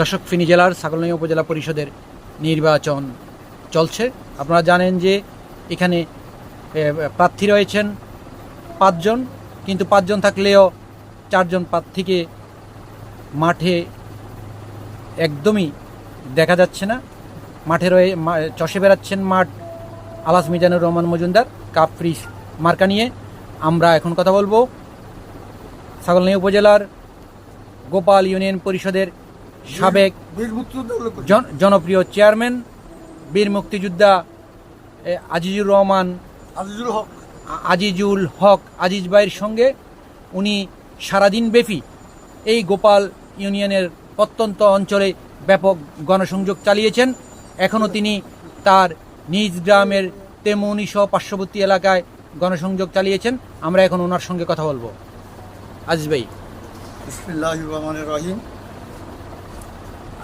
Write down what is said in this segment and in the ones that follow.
দর্শক, ফিনি জেলার ছাগলনাইয়া উপজেলা পরিষদের নির্বাচন চলছে। আপনারা জানেন যে এখানে প্রার্থী রয়েছেন পাঁচজন, কিন্তু পাঁচজন থাকলেও চারজন প্রার্থীকে মাঠে একদমই দেখা যাচ্ছে না। মাঠে রয়ে চষে বেড়াচ্ছেন মাঠ আলাস মিজানুর রহমান মজুমদার, কাপ ফ্রিজ মার্কা নিয়ে। আমরা এখন কথা বলব ছাগলনাইয়া উপজেলার গোপাল ইউনিয়ন পরিষদের সাবেক জনপ্রিয় চেয়ারম্যান বীর মুক্তিযোদ্ধা আজিজুর রহমান আজিজুল হক। আজিজুল হক আজিজ ভাইয়ের সঙ্গে উনি সারাদিন ব্যাপী এই গোপাল ইউনিয়নের প্রত্যন্ত অঞ্চলে ব্যাপক গণসংযোগ চালিয়েছেন। এখনও তিনি তার নিজ গ্রামের তেমনি সহ পার্শ্ববর্তী এলাকায় গণসংযোগ চালিয়েছেন। আমরা এখন ওনার সঙ্গে কথা বলব। আজিজ ভাই। রহিম।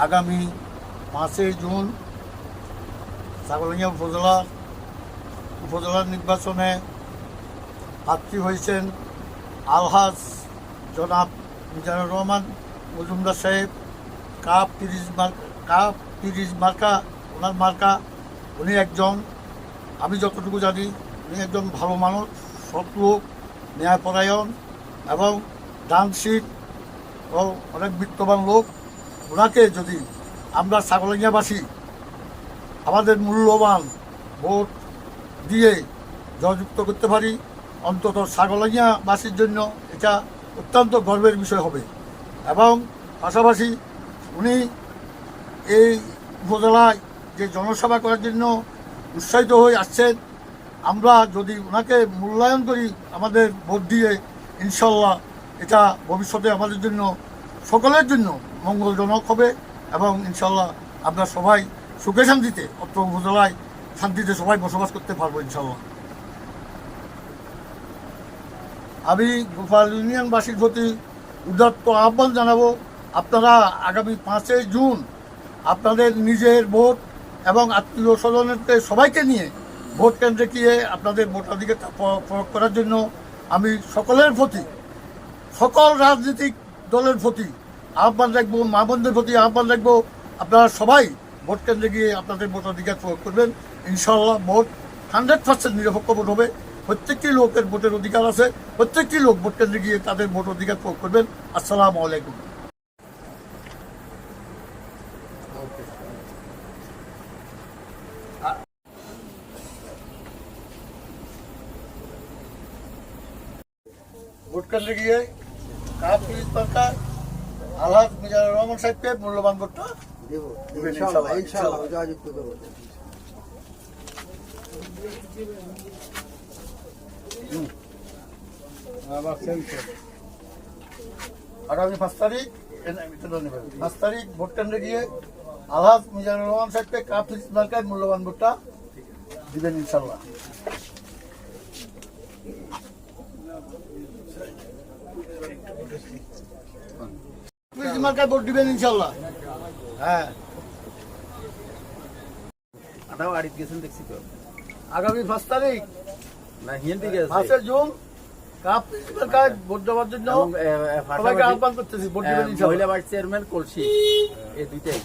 আগামী পাঁচই জুন ছাগলিয়া উপজেলা উপজেলার নির্বাচনে প্রার্থী হয়েছেন আলহাজ জনাব মিজানুর রহমান, মজুমদার সাহেব, কাপ তিরিশ মার, কাপ তিরিশ মার্কা, ওনার মার্কা, উনি একজন, আমি যতটুকু জানি, উনি একজন ভালো মানুষ সৎ লোক ন্যায়পরায়ণ এবং ডানশিট ও অনেক বিত্তবান লোক। ওনাকে যদি আমরা ছাগলিয়াবাসী আমাদের মূল্যবান ভোট দিয়ে জয়যুক্ত করতে পারি, অন্তত ছাগলিয়াবাসীর জন্য এটা অত্যন্ত গর্বের বিষয় হবে। এবং পাশাপাশি উনি এই উপজেলায় যে জনসভা করার জন্য উৎসাহিত হয়ে আসছেন, আমরা যদি ওনাকে মূল্যায়ন করি, আমাদের ভোট দিয়ে ইনশাল্লাহ এটা ভবিষ্যতে আমাদের জন্য সকলের জন্য মঙ্গলজনক হবে এবং ইনশাল্লাহ আমরা সবাই সুখে শান্তিতে, অত্র উপজেলায় শান্তিতে সবাই বসবাস করতে পারব ইনশাল্লাহ আমি গোপাল ইউনিয়নবাসীর প্রতি উদাত্ত আহ্বান জানাব, আপনারা আগামী পাঁচই জুন আপনাদের নিজের ভোট এবং আত্মীয় স্বজনেরকে সবাইকে নিয়ে ভোট কেন্দ্রে গিয়ে আপনাদের ভোটাধিকার প্রয়োগ করার জন্য আমি সকলের প্রতি সকল রাজনৈতিক দলের প্রতি আহ্বান রাখব, মা প্রতি আহ্বান রাখব। আপনারা সবাই ভোট কেন্দ্রে গিয়ে আপনাদের ভোটাধিকার প্রয়োগ করবেন। ইনশাল্লাহ ভোট হান্ড্রেড পার্সেন্ট নিরপেক্ষ ভোট হবে। প্রত্যেকটি লোকের ভোটের অধিকার আছে। প্রত্যেকটি লোক ভোট কেন্দ্রে গিয়ে তাদের ভোট অধিকার প্রয়োগ করবেন। আসসালামু আলাইকুম। ভোট কেন্দ্রে গিয়ে আলহাজ মিজানুর রহমান সাহেবকে মূল্যবান ভোটটা দেবো। করব আগামী পাঁচ তারিখ পাঁচ তারিখ ভোট কেন্দ্রে গিয়ে আলহাজ মিজানুর রহমান সাহেবকে কাপ পুলিশ মার্কায় মূল্যবান ভোটটা দিবেন ইনশাল্লাহ। মার্কায় ভোট দিবেন ইনশাল্লাহ হ্যাঁ। আটাও আড়িত গেছেন দেখছি তো। আগামী পাঁচ তারিখ। না হিয়েন আছে। পাঁচের জুন। কাপ পুলিশ ভোট দেওয়ার জন্য সবাইকে আহ্বান করতেছি ভোট দিবেন ইনশাল্লাহ মহিলা ভাইস চেয়ারম্যান কলসি। এই দুইটাই।